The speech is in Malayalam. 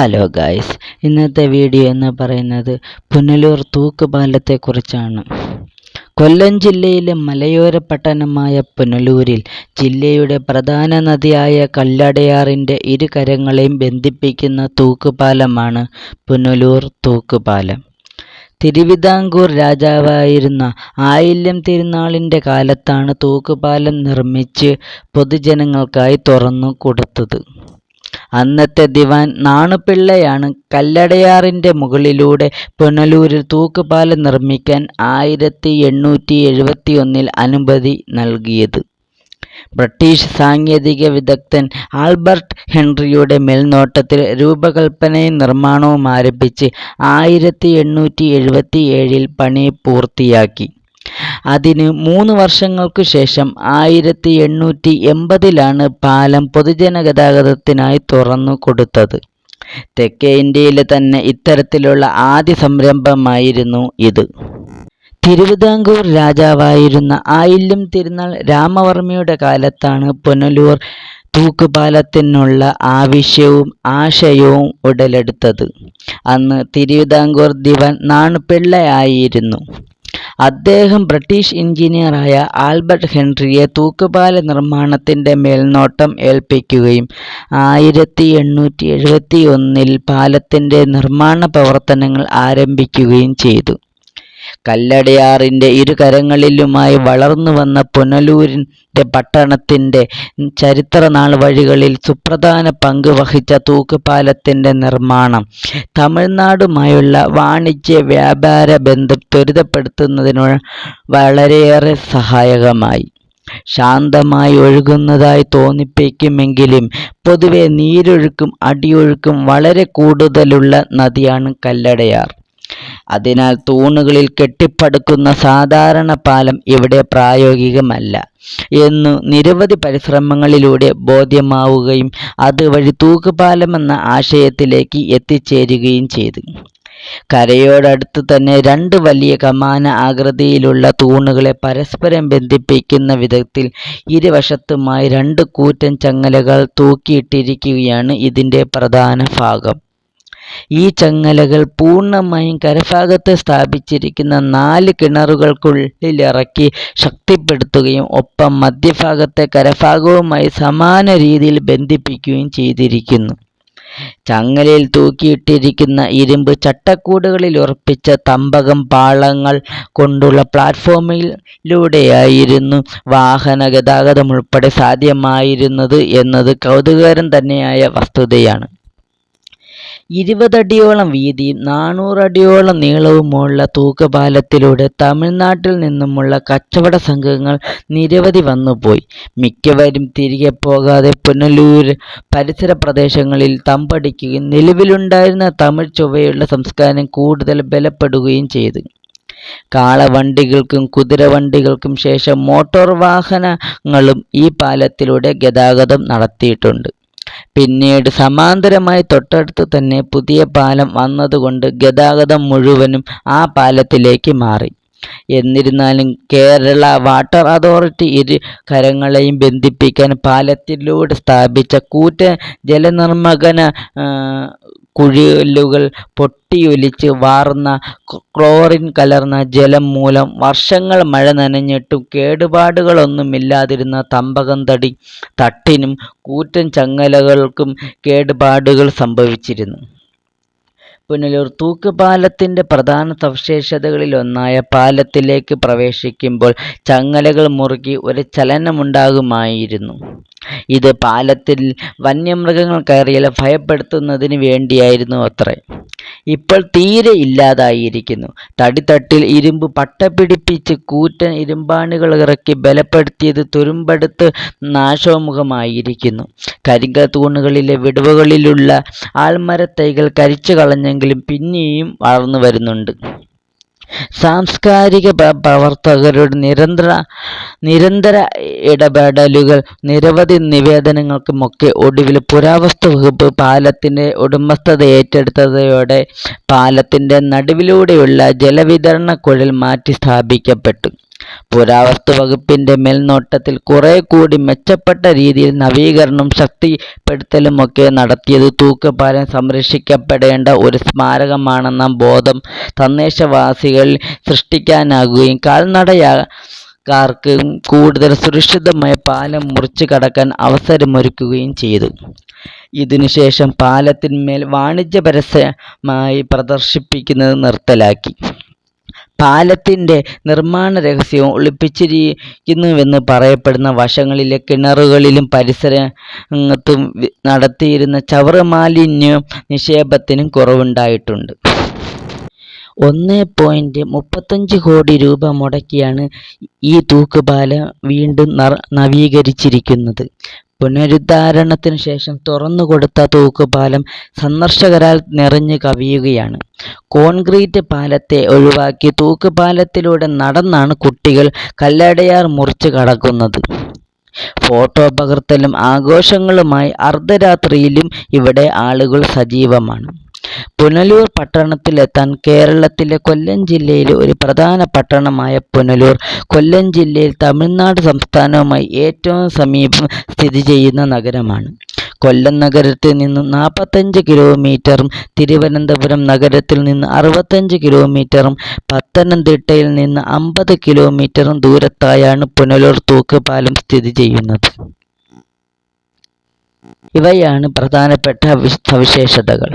ഹലോ ഗായ്സ് ഇന്നത്തെ വീഡിയോ എന്ന് പറയുന്നത് പുനലൂർ തൂക്കുപാലത്തെക്കുറിച്ചാണ്. കൊല്ലം ജില്ലയിലെ മലയോര പട്ടണമായ പുനലൂരിൽ ജില്ലയുടെ പ്രധാന നദിയായ കല്ലടയാറിന്റെ ഇരു കരങ്ങളെയും ബന്ധിപ്പിക്കുന്ന തൂക്കുപാലമാണ് പുനലൂർ തൂക്കുപാലം. തിരുവിതാംകൂർ രാജാവായിരുന്ന ആയില്യം തിരുനാളിന്റെ കാലത്താണ് തൂക്കുപാലം നിർമ്മിച്ച് പൊതുജനങ്ങൾക്കായി തുറന്നു കൊടുത്തത്. അന്നത്തെ ദിവാൻ നാണുപിള്ളയാണ് കല്ലടയാറിന്റെ മുകളിലൂടെ പുനലൂരിൽ തൂക്കുപാലം നിർമ്മിക്കാൻ ആയിരത്തി എണ്ണൂറ്റി എഴുപത്തി ഒന്നിൽ അനുമതി നൽകിയത്. ബ്രിട്ടീഷ് സാങ്കേതിക വിദഗ്ധൻ ആൽബർട്ട് ഹെൻറിയുടെ മേൽനോട്ടത്തിൽ രൂപകൽപ്പനയും നിർമ്മാണവും ആരംഭിച്ച് ആയിരത്തി എണ്ണൂറ്റി എഴുപത്തി ഏഴിൽ പണി പൂർത്തിയാക്കി. അതിന് മൂന്ന് വർഷങ്ങൾക്കു ശേഷം ആയിരത്തി എണ്ണൂറ്റി എൺപതിലാണ് പാലം പൊതുജനഗതാഗതത്തിനായി തുറന്നു കൊടുത്തത്. തെക്കേ ഇന്ത്യയിലെ തന്നെ ഇത്തരത്തിലുള്ള ആദ്യ സംരംഭമായിരുന്നു ഇത്. തിരുവിതാംകൂർ രാജാവായിരുന്ന ആയില്യം തിരുനാൾ രാമവർമ്മയുടെ കാലത്താണ് പുനലൂർ തൂക്കുപാലത്തിനുള്ള ആവശ്യവും ആശയവും ഉടലെടുത്തത്. അന്ന് തിരുവിതാംകൂർ ദിവാൻ നാണുപിള്ളയായിരുന്നു. അദ്ദേഹം ബ്രിട്ടീഷ് എഞ്ചിനീയറായ ആൽബർട്ട് ഹെൻറിയെ തൂക്കുപാല നിർമ്മാണത്തിന്റെ മേൽനോട്ടം ഏൽപ്പിക്കുകയും ആയിരത്തി എണ്ണൂറ്റി എഴുപത്തി ഒന്നിൽ പാലത്തിന്റെ നിർമ്മാണ പ്രവർത്തനങ്ങൾ ആരംഭിക്കുകയും ചെയ്തു. കല്ലടയാറിന്റെ ഇരുകരങ്ങളിലുമായി വളർന്നു വന്ന പുനലൂരിന്റെ പട്ടണത്തിന്റെ ചരിത്രനാൾ വഴികളിൽ സുപ്രധാന പങ്ക് വഹിച്ച തൂക്കുപാലത്തിന്റെ നിർമ്മാണം. തമിഴ്നാടുമായുള്ള വാണിജ്യ വ്യാപാര ബന്ധം ത്വരിതപ്പെടുത്തുന്നതിന് വളരെയേറെ സഹായകമായി. ശാന്തമായി ഒഴുകുന്നതായി തോന്നിപ്പിക്കുമെങ്കിലും പൊതുവെ നീരൊഴുക്കും അടിയൊഴുക്കും വളരെ കൂടുതലുള്ള നദിയാണ് കല്ലടയാർ. അതിനാൽ തൂണുകളിൽ കെട്ടിപ്പടുക്കുന്ന സാധാരണ പാലം ഇവിടെ പ്രായോഗികമല്ല എന്നു നിരവധി പരിശ്രമങ്ങളിലൂടെ ബോധ്യമാവുകയും അതുവഴി തൂക്കുപാലമെന്ന ആശയത്തിലേക്ക് എത്തിച്ചേരുകയും ചെയ്തു. കരയോടടുത്ത് തന്നെ രണ്ട് വലിയ കമാന ആകൃതിയിലുള്ള തൂണുകളെ പരസ്പരം ബന്ധിപ്പിക്കുന്ന വിധത്തിൽ ഇരുവശത്തുമായി രണ്ട് കൂറ്റൻ ചങ്ങലകൾ തൂക്കിയിട്ടിരിക്കുകയാണ് ഇതിന്റെ പ്രധാന ഭാഗം. ഈ ചങ്ങലകൾ പൂർണമായും കരഭാഗത്ത് സ്ഥാപിച്ചിരിക്കുന്ന നാല് കിണറുകൾക്കുള്ളിലിറക്കി ശക്തിപ്പെടുത്തുകയും ഒപ്പം മധ്യഭാഗത്തെ കരഭാഗവുമായി സമാന രീതിയിൽ ബന്ധിപ്പിക്കുകയും ചെയ്തിരിക്കുന്നു. ചങ്ങലയിൽ തൂക്കിയിട്ടിരിക്കുന്ന ഇരുമ്പ് ചട്ടക്കൂടുകളിൽ ഉറപ്പിച്ച തമ്പകം പാളങ്ങൾ കൊണ്ടുള്ള പ്ലാറ്റ്ഫോമിലൂടെയായിരുന്നു വാഹന ഗതാഗതം ഉൾപ്പെടെ സാധ്യമായിരുന്നത് എന്നത് കൗതുകകരം തന്നെയായ വസ്തുതയാണ്. ഇരുപതടിയോളം വീതിയും നാനൂറടിയോളം നീളവുമുള്ള തൂക്കുപാലത്തിലൂടെ തമിഴ്നാട്ടിൽ നിന്നുമുള്ള കച്ചവട സംഘങ്ങൾ നിരവധി വന്നുപോയി. മിക്കവരും തിരികെ പോകാതെ പുനലൂർ പരിസര പ്രദേശങ്ങളിൽ തമ്പടിക്കുകയും നിലവിലുണ്ടായിരുന്ന തമിഴ് ചൊവ്വയുള്ള സംസ്കാരം കൂടുതൽ ബലപ്പെടുകയും ചെയ്തു. കാളവണ്ടികൾക്കും കുതിരവണ്ടികൾക്കും ശേഷം മോട്ടോർ വാഹനങ്ങളും ഈ പാലത്തിലൂടെ ഗതാഗതം നടത്തിയിട്ടുണ്ട്. പിന്നീട് സമാന്തരമായി തൊട്ടടുത്ത് തന്നെ പുതിയ പാലം വന്നതുകൊണ്ട് ഗതാഗതം മുഴുവനും ആ പാലത്തിലേക്ക് മാറി. എന്നിരുന്നാലും കേരള വാട്ടർ അതോറിറ്റി ഇരു കരങ്ങളെയും ബന്ധിപ്പിക്കാൻ പാലത്തിലൂടെ സ്ഥാപിച്ച കൂറ്റൻ ജലനിർമ്മകന കുഴലുകൾ പൊട്ടിയൊലിച്ച് വാർന്ന ക്ലോറിൻ കലർന്ന ജലം മൂലം വർഷങ്ങൾ മഴ നനഞ്ഞിട്ടും കേടുപാടുകളൊന്നുമില്ലാതിരുന്ന തമ്പകം തടി തട്ടിനും കൂറ്റൻ ചങ്ങലകൾക്കും കേടുപാടുകൾ സംഭവിച്ചിരുന്നു. പുനലൂർ തൂക്കുപാലത്തിന്റെ പ്രധാന സവിശേഷതകളിലൊന്നായ പാലത്തിലേക്ക് പ്രവേശിക്കുമ്പോൾ ചങ്ങലകൾ മുറുകി ഒരു ചലനമുണ്ടാകുമായിരുന്നു. ഇത് പാലത്തിൽ വന്യമൃഗങ്ങൾ കയറിയാൽ ഭയപ്പെടുത്തുന്നതിന് വേണ്ടിയായിരുന്നു അത്രേ. ഇപ്പോൾ തീരെ ഇല്ലാതായിരിക്കുന്നു. തടിത്തട്ടിൽ ഇരുമ്പ് പട്ട പിടിപ്പിച്ച് കൂറ്റൻ ഇരുമ്പാണികൾ ഇറക്കി ബലപ്പെടുത്തിയത് തുരുമ്പെടുത്ത് നാശോമുഖമായിരിക്കുന്നു. കരിങ്ക തൂണുകളിലെ വിടവുകളിലുള്ള ആൽമരത്തൈകൾ കരിച്ചു കളഞ്ഞെങ്കിലും പിന്നെയും വളർന്നു വരുന്നുണ്ട്. സാംസ്കാരിക പ്രവർത്തകരുടെ നിരന്തര നിരന്തര ഇടപെടലുകൾ നിരവധി നിവേദനങ്ങൾക്കുമൊക്കെ ഒടുവിൽ പുരാവസ്തു വകുപ്പ് പാലത്തിന്റെ ഉടമസ്ഥത ഏറ്റെടുത്തതോടെ പാലത്തിന്റെ നടുവിലൂടെയുള്ള ജലവിതരണ കുഴൽ മാറ്റി സ്ഥാപിക്കപ്പെട്ടു പുരാവസ്തു വകുപ്പിന്റെ മേൽനോട്ടത്തിൽ കുറേക്കൂടി മെച്ചപ്പെട്ട രീതിയിൽ നവീകരണവും ശക്തിപ്പെടുത്തലുമൊക്കെ നടത്തിയത് തൂക്കുപാലം സംരക്ഷിക്കപ്പെടേണ്ട ഒരു സ്മാരകമാണെന്ന ബോധം തദ്ദേശവാസികളിൽ സൃഷ്ടിക്കാനാകുകയും കാൽനടയാക്കാർക്ക് കൂടുതൽ സുരക്ഷിതമായ പാലം മുറിച്ചു കടക്കാൻ അവസരമൊരുക്കുകയും ചെയ്തു. ഇതിനുശേഷം പാലത്തിന്മേൽ വാണിജ്യപരസ്യമായി പ്രദർശിപ്പിക്കുന്നത് നിർത്തലാക്കി. പാലത്തിന്റെ നിർമ്മാണരഹസ്യം ഒളിപ്പിച്ചിരിക്കുന്നുവെന്ന് പറയപ്പെടുന്ന വശങ്ങളിലെ കിണറുകളിലും പരിസരത്തും നടത്തിയിരുന്ന ചവറുമാലിന്യ നിക്ഷേപത്തിനും കുറവുണ്ടായിട്ടുണ്ട്. ഒന്ന് പോയിന്റ് മുപ്പത്തഞ്ച് കോടി രൂപ മുടക്കിയാണ് ഈ തൂക്കുപാലം വീണ്ടും നവീകരിച്ചിരിക്കുന്നത്. പുനരുദ്ധാരണത്തിനു ശേഷം തുറന്നുകൊടുത്ത തൂക്കുപാലം സന്ദർശകരാൽ നിറഞ്ഞു കവിയുകയാണ്. കോൺക്രീറ്റ് പാലത്തെ ഒഴിവാക്കി തൂക്കുപാലത്തിലൂടെ നടന്നാണ് കുട്ടികൾ കല്ലടയാർ മുറിച്ച് കടക്കുന്നത്. ഫോട്ടോ പകർത്തലും ആഘോഷങ്ങളുമായി അർദ്ധരാത്രിയിലും ഇവിടെ ആളുകൾ സജീവമാണ്. പുനലൂർ പട്ടണത്തിലെത്താൻ കേരളത്തിലെ കൊല്ലം ജില്ലയിലെ ഒരു പ്രധാന പട്ടണമായ പുനലൂർ കൊല്ലം ജില്ലയിൽ തമിഴ്നാട് സംസ്ഥാനവുമായി ഏറ്റവും സമീപം സ്ഥിതി ചെയ്യുന്ന നഗരമാണ്. കൊല്ലം നഗരത്തിൽ നിന്ന് നാൽപ്പത്തഞ്ച് കിലോമീറ്ററും തിരുവനന്തപുരം നഗരത്തിൽ നിന്ന് അറുപത്തഞ്ച് കിലോമീറ്ററും പത്തനംതിട്ടയിൽ നിന്ന് അമ്പത് കിലോമീറ്ററും ദൂരത്തായാണ് പുനലൂർ തൂക്കുപാലം സ്ഥിതിചെയ്യുന്നത്. ഇവയാണ് പ്രധാനപ്പെട്ട സവിശേഷതകൾ.